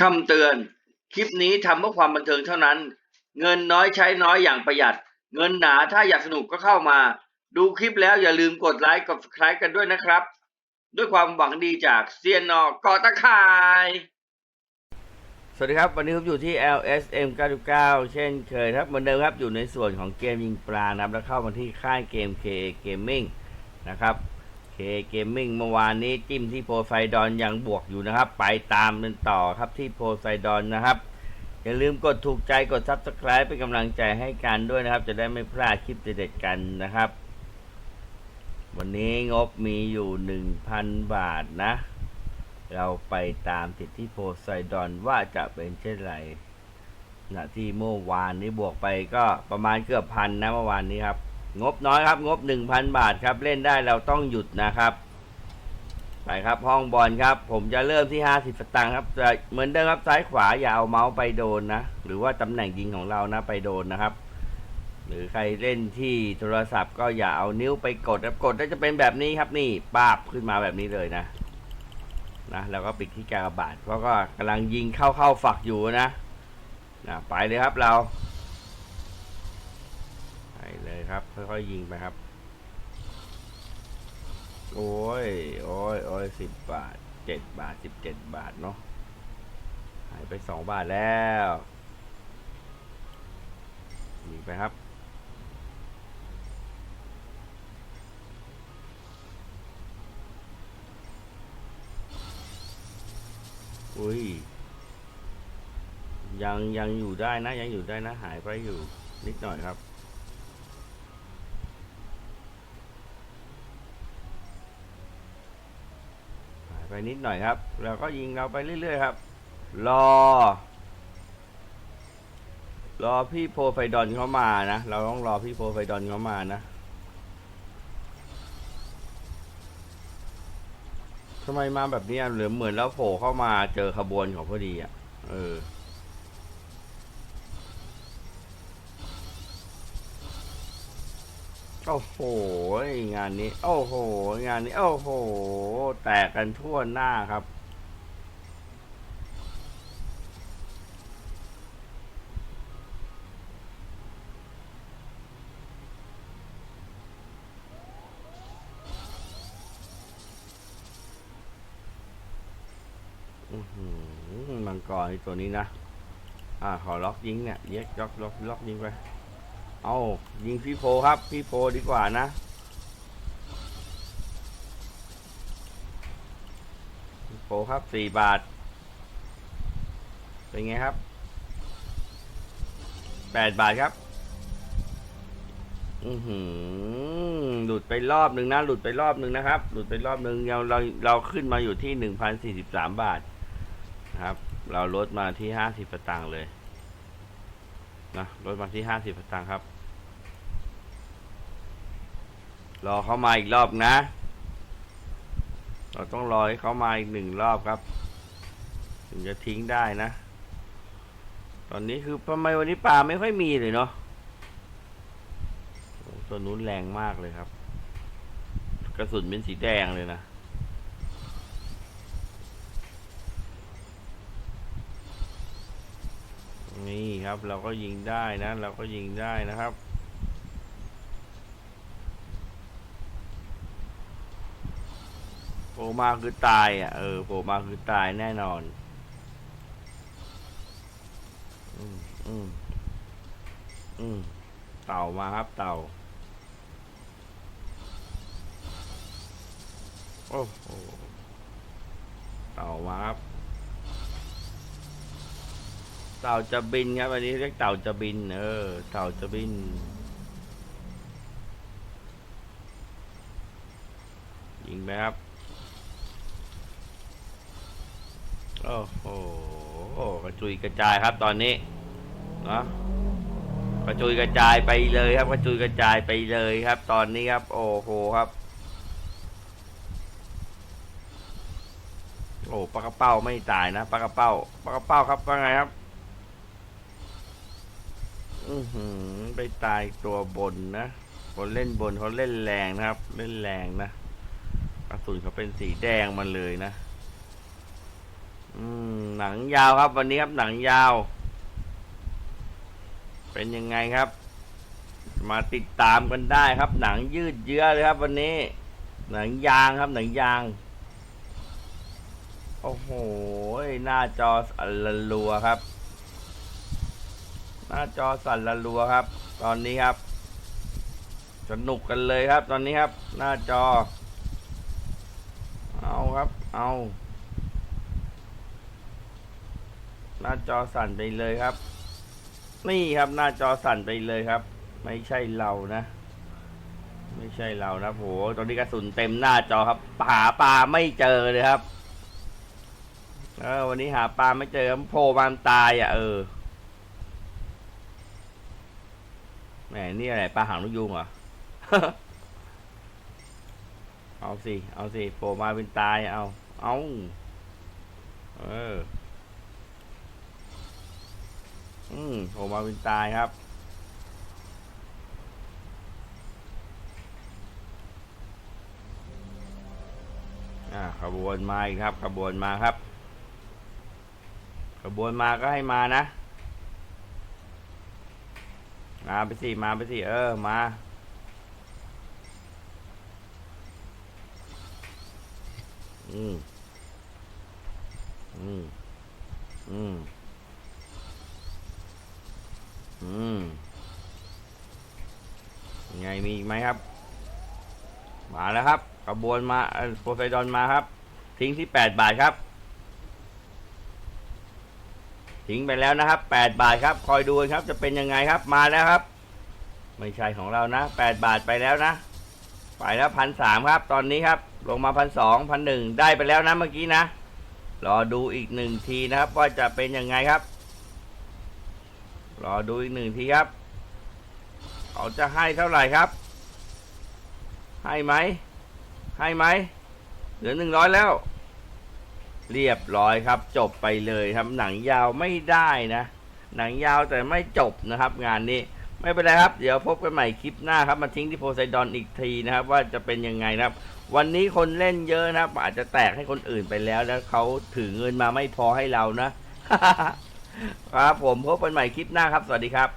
คำเตือน คลิปนี้ทำเพื่อความบันเทิงเท่านั้น เงินน้อยใช้น้อยอย่างประหยัด เงินหนาถ้าอยากสนุกก็เข้ามา ดูคลิปแล้วอย่าลืมกดไลค์กด subscribe กันด้วยนะครับ ด้วยความหวังดีจากเซียนนอกอตะข่าย สวัสดีครับ วันนี้ผมอยู่ที่ LSM 99 เช่นเคยครับเหมือนเดิมครับอยู่ในส่วนของเกมยิงปลานะครับแล้วเข้ามาที่ค่ายเกม KA Gaming นะครับ KA Gaming เมื่อวานนี้จิ้มที่โพไซดอนยังบวกอยู่นะครับ ไปตามกันต่อครับที่โพไซดอนนะครับ อย่าลืมกดถูกใจกด Subscribe เป็นกำลังใจให้กันด้วยนะครับ จะได้ไม่พลาดคลิปเด็ดๆกันนะครับ วันนี้งบมีอยู่ 1,000 บาทนะ เราไปตามติดที่โพไซดอนว่าจะเป็นเช่นไรนะที่เมื่อวานนี้บวกไปก็ประมาณเกือบพันนะเมื่อวานนี้ครับ งบน้อยครับ งบ 1,000 บาทครับ เล่นได้เราต้องหยุดนะครับ ไปครับห้องบอลครับ ผมจะเริ่มที่ 50 สตางค์ครับจะเหมือนเดิมครับซ้ายขวาอย่าเอาเมาส์ไปโดนนะ หรือว่าตำแหน่งยิงของเรานะไปโดนนะครับ หรือใครเล่นที่โทรศัพท์ก็อย่าเอานิ้วไปกดครับกดแล้วจะเป็นแบบนี้ครับนี่ป้าบขึ้นมาแบบนี้เลยนะนะแล้วก็ปิดที่กากบาทเพราะก็กำลังยิงเข้าเข้าฝักอยู่นะนะไปเลยครับเรา เลยครับ ค่อยๆยิงไปครับ โอ้ย โอ้ย โอ้ยสิบบาทเจ็ดบาทสิบเจ็ดบาทเนาะ หายไปสองบาทแล้ว ยิงไปครับอุ้ย ยังยังอยู่ได้นะ ยังอยู่ได้นะ หายไปอยู่นิดหน่อยครับ หาย ไปนิดหน่อยครับเราก็ยิงเราไปเรื่อยๆครับ รอ รอพี่โพไฟดอนเขามานะ เราต้องรอพี่โพไฟดอนเขามานะทำไมมาแบบนี้เหรือเหมือนแล้วโผล่เข้ามาเจอขบวนของพอดีอะ เออ โอ้โห งานนี้ โอ้โห งานนี้ โอ้โห แตกกันทั่วหน้าครับ อือมังกรไอ้ตัวนี้นะ อ่า ขอล็อกยิงเนี่ยเย็กล็อกล็อกล็อกยิงไป เอายิงพี่โพครับ พี่โพดีกว่านะ พี่โพครับสี่บาท เป็นไงครับแปดบาทครับ อือหือ หลุดไปรอบหนึ่งนะ หลุดไปรอบหนึ่งนะครับ หลุดไปรอบหนึ่งเราเราเราขึ้นมาอยู่ที่หนึ่งพันสี่สิบสามบาทนะครับ เราลดมาที่ห้าสิบตางค์เลย นะลดมาที่ห้าสิบสตางค์ครับ รอเขามาอีกรอบนะ เราต้องรอให้เขามาอีกหนึ่งรอบครับ ถึงจะทิ้งได้นะ ตอนนี้คือทำไมวันนี้ปลาไม่ค่อยมีเลยเนาะตัวนู้นแรงมากเลยครับ กระสุนเป็นสีแดงเลยนะนี่ ครับ เราก็ยิงได้นะ เราก็ยิงได้นะครับ โผล่มาคือตายอะเออโผล่มาคือตายแน่นอนอืมอืมอืมเต่ามาครับเต่า โอ้โหเต่ามาครับ เต่าจะบินครับอันนี้เรียกเต่าจะบิน เออ เต่าจะบิน ยิงไปครับ โอ้โหกระจุยกระจายครับตอนนี้เนาะกระจุยกระจายไปเลยครับกระจุยกระจายไปเลยครับ ตอนนี้ครับ โอ้โหครับ โอ้ปลากระเป้าไม่ตายนะปลากระเป้าปลากระเป้าครับว่าไงครับ อือหือไปตายตัวบนนะคนเล่นบนเขาเล่นแรงนะครับ เล่นแรงนะกระสุนเขาเป็นสีแดงมันเลยนะ อืม หนังยาวครับ วันนี้ครับหนังยาว เป็นยังไงครับ มาติดตามกันได้ครับ หนังยืดเยื้อเลยครับ วันนี้ หนังยางครับ หนังยาง โอ้โหหน้าจอสั่นละรัวครับ หน้าจอสั่นละรัวครับ ตอนนี้ครับ สนุกกันเลยครับ ตอนนี้ครับ หน้าจอ เอาครับ เอา หน้าจอสั่นไปเลยครับ นี่ครับหน้าจอสั่นไปเลยครับ ไม่ใช่เรานะ ไม่ใช่เรานะโหตอนนี้กระสุนเต็มหน้าจอครับหาปลาไม่เจอเลยครับเออวันนี้หาปลาไม่เจอครับโผล่มาตายอะเออแห มนี่อะไรปลาหางนกยูงเหรอ เอาสิ เอาสิโผล่มาเป็นตาย เอา เอา เออ อืมโผล่มาเป็นตายครับ อ่า ขบวนมาอีกครับ ขบวนมาครับ ขบวนมาก็ให้มานะ มาไปสิมาไปสิเออมา อืม อืม อืม อืมยังไงมีอีกไหมครับ มาแล้วครับขบวนมาโพไซดอนมาครับ ทิ้งที่แปดบาทครับ ทิ้งไปแล้วนะครับแปดบาทครับ คอยดูครับ จะเป็นยังไงครับ มาแล้วครับ ไม่ใช่ของเรานะแปดบาทไปแล้วนะ ไปแล้วพันสามครับ ตอนนี้ครับ ลงมาพันสองพันหนึ่งได้ไปแล้วนะเมื่อกี้นะ รอดูอีกหนึ่งทีนะครับ ว่าจะเป็นยังไงครับ รอดูอีกหนึ่งทีครับ เขาจะให้เท่าไหร่ครับ ให้ไหม ให้ไหม เหลือหนึ่งร้อยแล้ว เรียบร้อยครับ จบไปเลยครับ หนังยาวไม่ได้นะ หนังยาวแต่ไม่จบนะครับ งานนี้ไม่เป็นไรครับ เดี๋ยวพบกันใหม่คลิปหน้าครับมาทิ้งที่โพไซดอนอีกทีนะครับ ว่าจะเป็นยังไงนะครับ วันนี้คนเล่นเยอะนะครับ อาจจะแตกให้คนอื่นไปแล้ว แล้วเขาถือเงินมาไม่พอให้เรานะครับผมพบกันใหม่คลิปหน้าครับ สวัสดีครับ